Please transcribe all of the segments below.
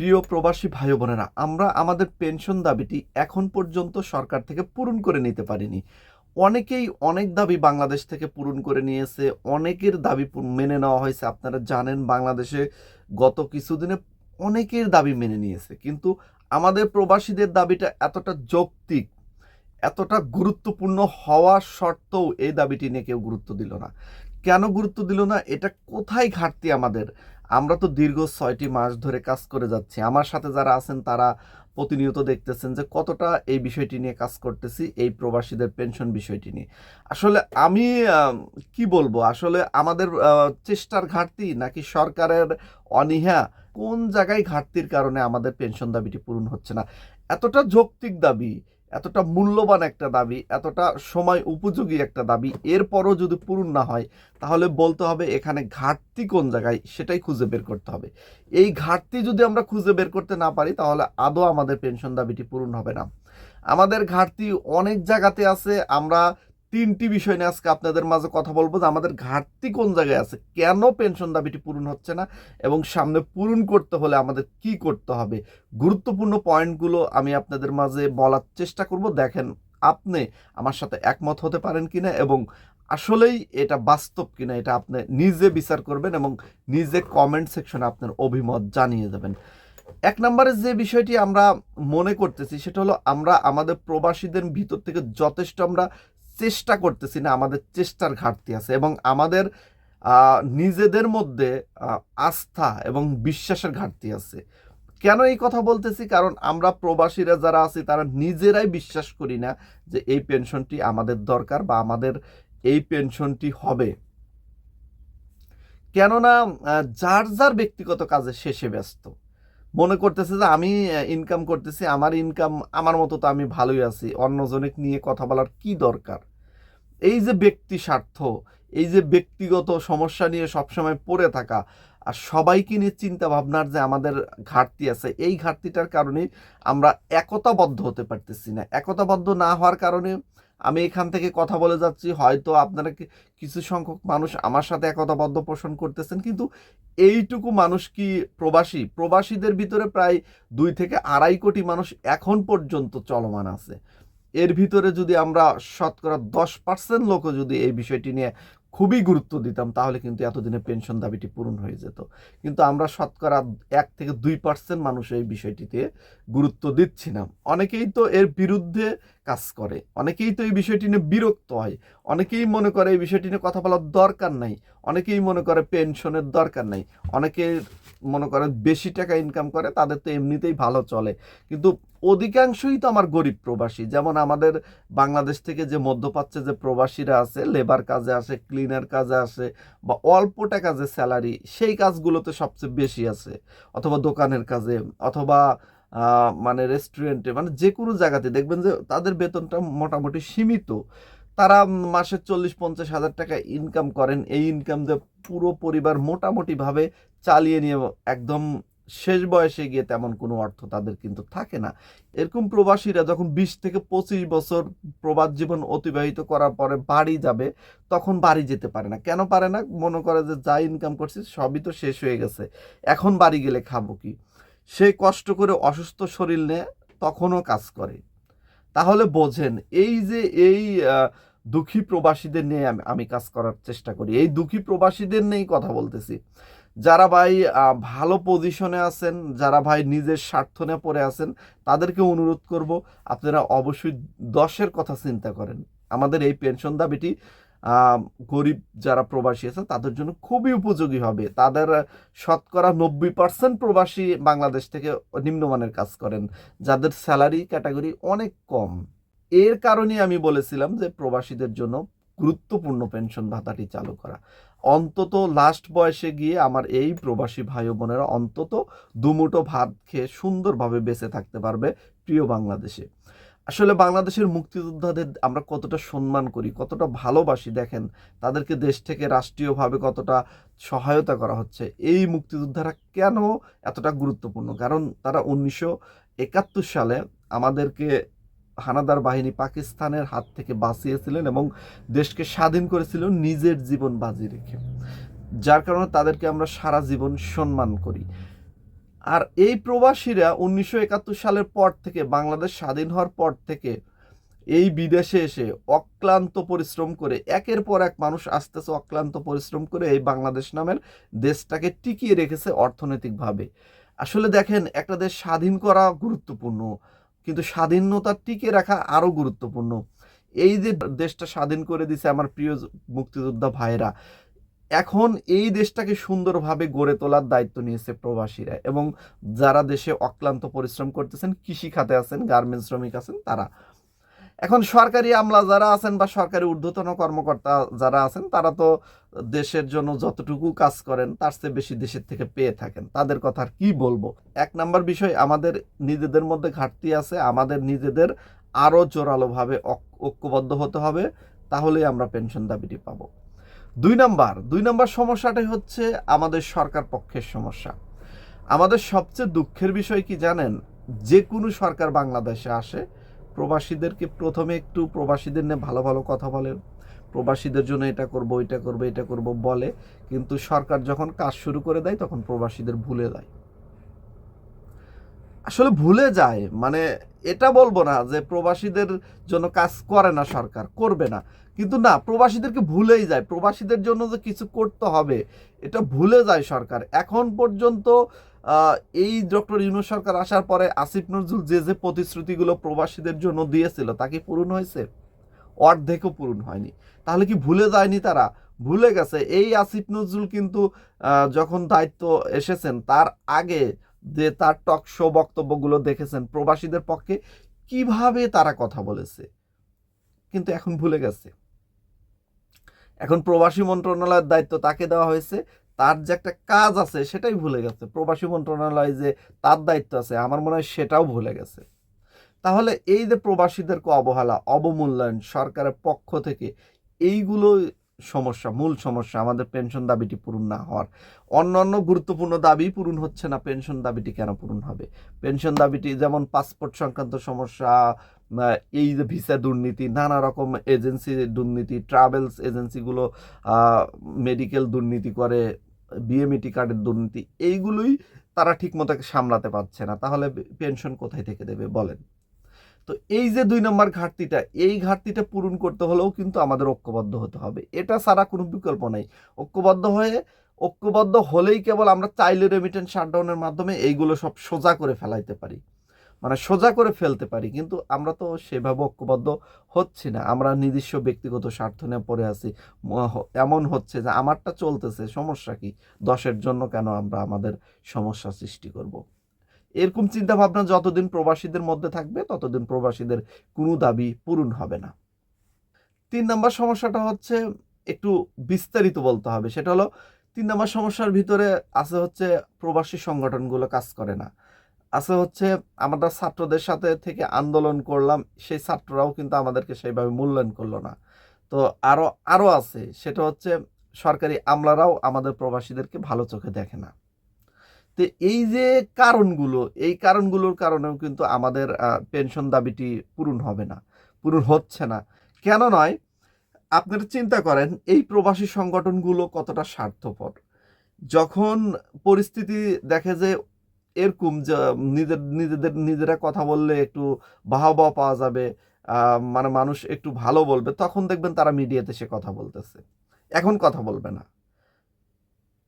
প্রিয় প্রবাসী ভাই বোনেরা, আমরা আমাদের পেনশন দাবিটি এখন পর্যন্ত সরকার থেকে পূরণ করে নিতে পারিনি। অনেকেই অনেক দাবি বাংলাদেশ থেকে পূরণ করে নিয়েছে, অনেকের দাবি মেনে নেওয়া হয়েছে। আপনারা জানেন, বাংলাদেশে গত কিছুদিনে অনেকের দাবি মেনে নিয়েছে। কিন্তু আমাদের প্রবাসীদের দাবিটা এতটা যৌক্তিক, এতটা গুরুত্বপূর্ণ হওয়া সত্ত্বেও এই দাবিটি নিয়ে কেউ গুরুত্ব দিল না। কেন গুরুত্ব দিল না? এটা কোথায় ঘাটতি আমাদের? আমরা তো দীর্ঘ ছয়টি মাস ধরে কাজ করে যাচ্ছি। আমার সাথে যারা আছেন, তারা প্রতিনিয়ত দেখতেছেন যে কতটা এই বিষয়টি নিয়ে কাজ করতেছি, এই প্রবাসীদের পেনশন বিষয়টি নিয়ে। আসলে আমি কি বলব? আসলে আমাদের চেষ্টার ঘাটতি নাকি সরকারের অনীহা কোন জায়গায় ঘাটতির কারণে আমাদের পেনশন দাবিটি পূরণ হচ্ছে না? এতটা যৌক্তিক দাবি এতটা মূল্যবান একটা দাবি, এতটা সময় উপযোগী একটা দাবি, এরপরও যদি পূরণ না হয়, তাহলে বলতে হবে এখানে ঘাটতি কোন জায়গায়, সেটাই খুঁজে বের করতে হবে। এই ঘাটতি যদি আমরা খুঁজে বের করতে না পারি, তাহলে আদৌ আমাদের পেনশন দাবিটি পূরণ হবে না। আমাদের ঘাটতি অনেক জায়গাতে আছে, আমরা তিনটি বিষয় নিয়ে আজকে আপনাদের মাঝে কথা বলব যে আমাদের ঘাটতি কোন জায়গায় আছে, কেন পেনশন দাবিটি পূরণ হচ্ছে না এবং সামনে পূরণ করতে হলে আমাদের কি করতে হবে? গুরুত্বপূর্ণ পয়েন্টগুলো আমি আপনাদের মাঝে বলার চেষ্টা করব। দেখেন, আপনি আমার সাথে একমত হতে পারেন কিনা এবং আসলেই এটা বাস্তব কিনা এটা আপনি নিজে বিচার করবেন এবং নিজে কমেন্ট সেকশনে আপনার অভিমত জানিয়ে যাবেন এক নম্বরের যে বিষয়টি আমরা মনে করতেছি সেটা হলো আমরা আমাদের প্রবাসীদের ভিতর থেকে যথেষ্ট আমরা চেষ্টা করতেছি না, আমাদের চেষ্টার ঘাটতি আছে এবং আমাদের নিজেদের মধ্যে আস্থা এবং বিশ্বাসের ঘাটতি আছে। কেন এই কথা বলতেছি? কারণ আমরা প্রবাসীরা যারা আছি, তারা নিজেরাই বিশ্বাস করি না যে এই পেনশনটি আমাদের দরকার বা আমাদের এই পেনশনটি হবে। কেননা যার যার ব্যক্তিগত কাজে শেষে ব্যস্ত। মনে করতেছে যে আমি ইনকাম করতেছি, আমার ইনকাম আমার মতো তো আমি ভালোই আছি অন্যজনের নিয়ে কথা বলার কি দরকার? এই যে ব্যক্তি স্বার্থ, এই যে ব্যক্তিগত সমস্যা নিয়ে সবসময় পড়ে থাকা, আর সবাইকে নিয়ে চিন্তা ভাবনার যে আমাদের ঘাটতি আছে, এই ঘাটতিটার কারণে আমরা একতাবদ্ধ হতে পারতেছি না। একতাবদ্ধ না হওয়ার কারণে আমি এখান থেকে কথা বলে যাচ্ছি, হয়তো আপনারা কিছু সংখ্যক মানুষ আমার সাথে একতাবদ্ধ পোষণ করতেছেন, কিন্তু এইটুকু মানুষ কি প্রবাসী? প্রবাসীদের ভিতরে প্রায় দুই থেকে আড়াই কোটি মানুষ এখন পর্যন্ত চলমান আছে। এর ভিতরে যদি আমরা শতকরা দশ পার্সেন্ট লোকও যদি এই বিষয়টি নিয়ে খুবই গুরুত্ব দিতাম, তাহলে কিন্তু এতদিনে পেনশন দাবিটি পূরণ হয়ে যেত। কিন্তু আমরা শতকরা এক থেকে দুই পার্সেন্ট মানুষ এই বিষয়টিতে গুরুত্ব দিচ্ছি না। অনেকেই তো এর বিরুদ্ধে কাজ করে। অনেকেই তো এই বিষয়টি নিয়ে বিরক্ত হয়। অনেকেই মনে করে এই বিষয়টি নিয়ে কথা বলার দরকার নাই। অনেকেই মনে করে পেনশনের দরকার নাই। অনেকে মনে করে বেশি টাকা ইনকাম করে, তাদের তো এমনিতেই ভালো চলে। কিন্তু অধিকাংশই তো আমার গরিব প্রবাসী। যেমন আমাদের বাংলাদেশ থেকে যে মধ্যপ্রাচ্যে যে প্রবাসীরা আছে লেবার কাজে আসে ক্লিনার কাজে আসে, বা অল্প টাকা যে স্যালারি সেই কাজগুলোতে সবচেয়ে বেশি আছে। অথবা দোকানের কাজে, অথবা মানে রেস্টুরেন্টে মানে যে কোনো জায়গাতে। দেখবেন যে তাদের বেতনটা মোটামুটি সীমিত। তারা মাসে চল্লিশ, পঞ্চাশ হাজার টাকা ইনকাম করেন। এই ইনকাম দিয়ে পুরো পরিবার মোটামুটিভাবে চালিয়ে নিয়ে একদম শেষ বয়সে গিয়ে তেমন কোনো অর্থ তাদের কিন্তু থাকে না। এরকম প্রবাসীরা যখন বিশ থেকে পঁচিশ বছর প্রবাস জীবন অতিবাহিত করার পরে বাড়ি যাবে, তখন বাড়ি যেতে পারে না। কেন পারে না? মনে করে যে যা ইনকাম করছি সবই তো শেষ হয়ে গেছে। এখন বাড়ি গেলে খাব কি? সে কষ্ট করে অসুস্থ শরীর নিয়ে তখনও কাজ করে। তাহলে বোঝেন, এই যে এই দুঃখী প্রবাসীদের নিয়ে আমি আমি কাজ করার চেষ্টা করি। এই দুঃখী প্রবাসীদের নিয়েই কথা বলতেছি। যারা ভাই ভালো পজিশনে আছেন, যারা ভাই নিজের স্বার্থ নিয়ে পড়ে আছেন, তাদেরকে অনুরোধ করব, আপনারা অবশ্যই দশের কথা চিন্তা করেন। আমাদের এই পেনশন দাবিটি গরিব যারা প্রবাসী আছে, তাদের জন্য খুবই উপযোগী হবে। তাদের শতকরা নব্বই পার্সেন্ট প্রবাসী বাংলাদেশ থেকে নিম্নমানের কাজ করেন, যাদের স্যালারি ক্যাটাগরি অনেক কম। এর কারণে আমি বলেছিলাম যে প্রবাসীদের জন্য গুরুত্বপূর্ণ পেনশন ভাতাটি চালু করা। অন্তত লাস্ট বয়সে গিয়ে আমার এই প্রবাসী ভাই বোনেরা অন্তত দুমুঠো ভাত খেয়ে সুন্দরভাবে বেঁচে থাকতে পারবে প্রিয় বাংলাদেশে। আসলে বাংলাদেশের মুক্তিযোদ্ধাদের আমরা কতটা সম্মান করি, কতটা ভালোবাসি দেখেন, তাদেরকে দেশ থেকে রাষ্ট্রীয়ভাবে কতটা সহায়তা করা হচ্ছে, এই মুক্তিযোদ্ধারা কেন এতটা গুরুত্বপূর্ণ? কারণ তারা উনিশশো একাত্তর সালে আমাদেরকে হানাদার বাহিনী পাকিস্তানের হাত থেকে বাঁচিয়েছিলেন এবং দেশকে স্বাধীন করেছিলেন নিজের জীবন বাজি রেখে। যার কারণে তাদেরকে আমরা সারা জীবন সম্মান করি। আর এই প্রবাসীরা উনিশশো একাত্তর সালের পর থেকে, বাংলাদেশ স্বাধীন হওয়ার পর থেকে এই বিদেশে এসে অক্লান্ত পরিশ্রম করে, একের পর এক মানুষ আসতেছে অক্লান্ত পরিশ্রম করে এই বাংলাদেশ নামের দেশটাকে টিকিয়ে রেখেছে অর্থনৈতিকভাবে। আসলে দেখেন, একটা দেশ স্বাধীন করা গুরুত্বপূর্ণ, কিন্তু স্বাধীনতা টিকে রাখা আরও গুরুত্বপূর্ণ। এই যে দেশটা স্বাধীন করে দিছে আমার প্রিয় মুক্তিযোদ্ধা ভাইরা এখন এই দেশটাকে সুন্দরভাবে গড়ে তোলার দায়িত্ব নিয়েছে প্রবাসীরা এবং যারা দেশে অক্লান্ত পরিশ্রম করতেছেন, কৃষি খাতে আছেন গার্মেন্টস শ্রমিক আছেন, তারা। এখন সরকারি আমলা যারা আছেন বা সরকারি ঊর্ধ্বতন কর্মকর্তা যারা আছেন, তারা তো দেশের জন্য যতটুকু কাজ করেন, তার চেয়ে বেশি দেশের থেকে পেয়ে থাকেন। তাদের কথা আর কি বলব? এক নাম্বার বিষয়, আমাদের নিজেদের মধ্যে ঘাটতি আছে, আমাদের নিজেদের আরও জোরালোভাবে ঐক্যবদ্ধ হতে হবে, তাহলেই আমরা পেনশন দাবিটি পাবো। দুই নাম্বার দুই নাম্বার সমস্যাটাই হচ্ছে আমাদের সরকার পক্ষের সমস্যা। আমাদের সবচেয়ে দুঃখের বিষয় কি জানেন? যে কোনো সরকার বাংলাদেশে আসে, প্রবাসীদেরকে প্রথমে একটু প্রবাসীদের নিয়ে ভালো ভালো কথা বলে, প্রবাসীদের জন্য এটা করব এটা করব এটা করব বলে, কিন্তু সরকার যখন কাজ শুরু করে দেয়, তখন প্রবাসীদের ভুলে যায়। আসলে ভুলে যায়। মানে এটা বলব না যে প্রবাসীদের জন্য কাজ করে না সরকার, করবে না। কিন্তু না, প্রবাসীদেরকে ভুলেই যায়। প্রবাসীদের জন্য যে কিছু করতে হবে, এটা ভুলে যায় সরকার। এখন পর্যন্ত এই ডক্টর ইউনুস সরকার আসার পরে আসিফ নজরুল যে যে প্রতিশ্রুতিগুলো প্রবাসীদের জন্য দিয়েছিল, তা কি পূরণ হয়েছে? অর্ধেকও পূরণ হয়নি। তাহলে কি ভুলে যায়নি তারা? ভুলে গেছে। এই আসিফ নজরুল কিন্তু যখন দায়িত্ব এসেছেন, তার আগে যে তার টক শো বক্তব্যগুলো দেখেছেন প্রবাসীদের পক্ষে কীভাবে তারা কথা বলেছে? কিন্তু এখন ভুলে গেছে। এখন প্রবাসী মন্ত্রণালয়ের দায়িত্ব তাকে দেওয়া হয়েছে, তার যে একটা কাজ আছে সেটাই ভুলে গেছে। প্রবাসী মন্ত্রণালয় যে তার দায়িত্ব আছে, আমার মনে হয় সেটাও ভুলে গেছে। তাহলে এই যে প্রবাসীদেরকে অবহেলা, অবমূল্যায়ন সরকারের পক্ষ থেকে, এইগুলো সমস্যা, মূল সমস্যা, আমাদের পেনশন দাবিটি পূরণ না হওয়ার। অন্যান্য গুরুত্বপূর্ণ দাবি পূরণ হচ্ছে না পেনশন দাবিটি কেন পূরণ হবে? পেনশন দাবিটি যেমন পাসপোর্ট সংক্রান্ত সমস্যা এই যে ভিসা দুর্নীতি, নানা রকম এজেন্সি দুর্নীতি ট্রাভেলস এজেন্সিগুলো মেডিকেল দুর্নীতি করে বিএমইটি কার্ডের দুর্নীতি, এইগুলোই তারা ঠিকমতো সামলাতে পারছে না। তাহলে পেনশন কোথায় থেকে দেবে বলেন? তো এই যে দুই নম্বর ঘাটতিটা, এই ঘাটতিটা পূরণ করতে হলেও কিন্তু আমাদের ঐক্যবদ্ধ হতে হবে। এটা ছাড়া কোনো বিকল্প নেই। ঐক্যবদ্ধ হয়ে, ঐক্যবদ্ধ হলেই কেবল আমরা চাইলে রেমিটেন্স শাটডাউনের মাধ্যমে এইগুলো সব সোজা করে ফেলাইতে পারি। মানে সোজা করে ফেলতে পারি। কিন্তু আমরা তো সেভাবে ঐক্যবদ্ধ হচ্ছি না। আমরা নিজস্ব ব্যক্তিগত স্বার্থ নিয়ে পড়ে আছি। এমন হচ্ছে যে আমারটা চলতেছে, সমস্যা কি? দশের জন্য কেন আমরা আমাদের সমস্যা সৃষ্টি করব? এরকম চিন্তা ভাবনা যতদিন প্রবাসীদের মধ্যে থাকবে, ততদিন প্রবাসীদের কোনো দাবি পূরণ হবে না। তিন নম্বর সমস্যাটা হচ্ছে, একটু বিস্তারিত বলতে হবে। সেটা হলো, তিন নম্বর সমস্যার ভিতরে আছে হচ্ছে প্রবাসী সংগঠনগুলো কাজ করে না। আছে হচ্ছে, আমরা ছাত্রদের সাথে থেকে আন্দোলন করলাম, সেই ছাত্ররাও কিন্তু আমাদেরকে সেইভাবে মূল্যায়ন করল না। তো আরও আরও আছে, সেটা হচ্ছে সরকারি আমলারাও আমাদের প্রবাসীদেরকে ভালো চোখে দেখে না। তো এই যে কারণগুলো, এই কারণগুলোর কারণেও কিন্তু আমাদের পেনশন দাবিটি পূরণ হবে না, পূরণ হচ্ছে না। কেন নয়, আপনারা চিন্তা করেন, এই প্রবাসী সংগঠনগুলো কতটা স্বার্থপর। যখন পরিস্থিতি দেখে যে এরকম যে নিজের, নিজেদের, নিজেরা কথা বললে একটু বাহবা পাওয়া যাবে মানে মানুষ একটু ভালো বলবে, তখন দেখবেন তারা মিডিয়াতে সে কথা বলতেছে। এখন কথা বলবে না।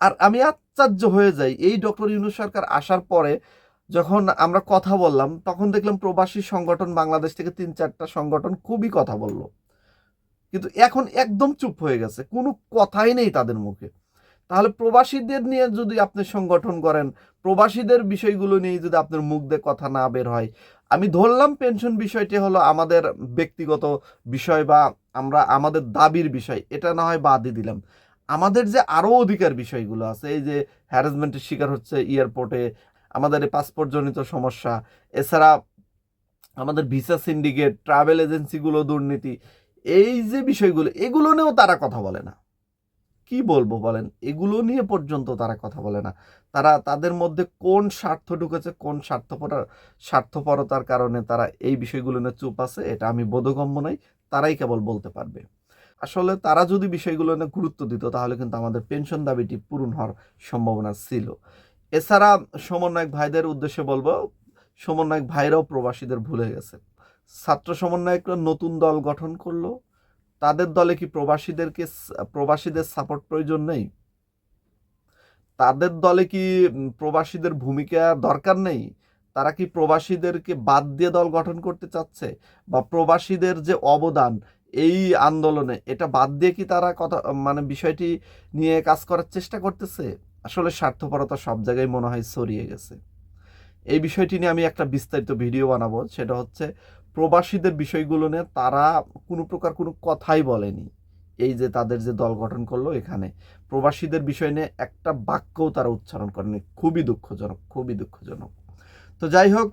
আর আমি আশ্চর্য হয়ে যাই। এই ডক্টর ইউনুস সরকার আসার পরে যখন আমরা কথা বললাম, তখন দেখলাম প্রবাসী সংগঠন বাংলাদেশ থেকে তিন চারটা সংগঠন খুবই কথা বলল। কিন্তু এখন একদম চুপ হয়ে গেছে। কোনো কথাই নেই তাদের মুখে। তাহলে প্রবাসীদের নিয়ে যদি আপনি সংগঠন করেন, প্রবাসীদের বিষয়গুলো নিয়ে যদি আপনার মুখ দিয়ে কথা না বের হয়, আমি ধরলাম পেনশন বিষয়টি হলো আমাদের ব্যক্তিগত বিষয় বা আমরা আমাদের দাবির বিষয়, এটা না হয় বাদই দিলাম। আমাদের যে আরও অধিকার বিষয়গুলো আছে, এই যে হ্যারাসমেন্টের শিকার হচ্ছে এয়ারপোর্টে আমাদের এই পাসপোর্ট জনিত সমস্যা, এছাড়া আমাদের ভিসা সিন্ডিকেট ট্রাভেল এজেন্সিগুলো দুর্নীতি, এই যে বিষয়গুলো, এগুলো নিয়েও তারা কথা বলে না। কি বলব বলেন? এগুলো নিয়ে পর্যন্ত তারা কথা বলে না। তারা তাদের মধ্যে কোন স্বার্থ ঢুকেছে, কোন স্বার্থপরার স্বার্থপরতার কারণে তারা এই বিষয়গুলো নিয়ে চুপ আছে, এটা আমি বোধগম্য নই, তারাই কেবল বলতে পারবে। আসলে তারা যদি বিষয়গুলো নিয়ে গুরুত্ব দিত, তাহলে কিন্তু আমাদের পেনশন দাবিটি পূরণ হওয়ার সম্ভাবনা ছিল। এছাড়া সমন্বয়ক ভাইদের উদ্দেশ্যে বলব, সমন্বয়ক ভাইরাও প্রবাসীদের ভুলে গেছে। ছাত্র সমন্বয়করা নতুন দল গঠন করল। তাদের দলে কি প্রবাসীদেরকে প্রবাসীদের সাপোর্ট প্রয়োজন নেই? তাদের দলে কি প্রবাসীদের ভূমিকা দরকার নেই? তারা কি প্রবাসীদেরকে বাদ দিয়ে দল গঠন করতে চাচ্ছে? বা প্রবাসীদের যে অবদান এই আন্দোলনে, এটা বাদ দিয়ে কি তারা কথা মানে বিষয়টি নিয়ে কাজ করার চেষ্টা করতেছে? আসলে স্বার্থপরতা সব জায়গায় মনে হয় ছড়িয়ে গেছে। এই বিষয়টি নিয়ে আমি একটা বিস্তারিত ভিডিও বানাবো। সেটা হচ্ছে, প্রবাসীদের বিষয়গুলো নিয়ে তারা কোনো প্রকার কোনো কথাই বলেনি। এই যে তাদের যে দল গঠন করল এখানে, প্রবাসীদের বিষয় নিয়ে একটা বাক্যও তারা উচ্চারণ করেনি। খুবই দুঃখজনক খুবই দুঃখজনক। তো যাই হোক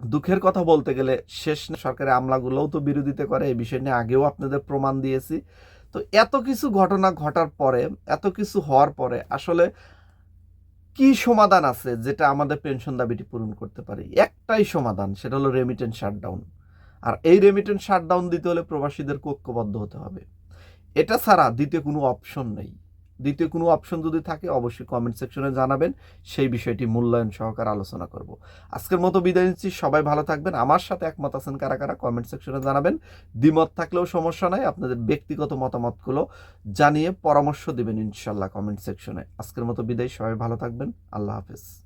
দুঃখের কথা বলতে গেলে শেষ সরকারি আমলাগুলোও তো বিরোধিতা করে, এই বিষয় নিয়ে আগেও আপনাদের প্রমাণ দিয়েছি। তো এত কিছু ঘটনা ঘটার পরে, এত কিছু হওয়ার পরে আসলে কি সমাধান আছে যেটা আমাদের পেনশন দাবিটি পূরণ করতে পারি? একটাই সমাধান, সেটা হলো রেমিটেন্স শাটডাউন আর এই রেমিটেন্স শাটডাউন দিতে হলে প্রবাসীদের ঐক্যবদ্ধ হতে হবে। এটা ছাড়া দ্বিতীয় কোনো অপশন নেই। দ্বিতীয় কোনো অপশন যদি থাকে, অবশ্যই কমেন্ট সেকশনে জানাবেন। সেই বিষয়টি মূল্যায়ন সহকারে আলোচনা করব। আজকের মতো বিদায় নিচ্ছি। সবাই ভালো থাকবেন। আমার সাথে একমত আছেন কারা কারা? কমেন্ট সেকশনে জানাবেন। দ্বিমত থাকলেও সমস্যা নাই। আপনাদের ব্যক্তিগত মতামতগুলো জানিয়ে পরামর্শ দেবেন ইনশাল্লাহ কমেন্ট সেকশনে আজকের মতো বিদায়। সবাই ভালো থাকবেন। আল্লাহ হাফেজ।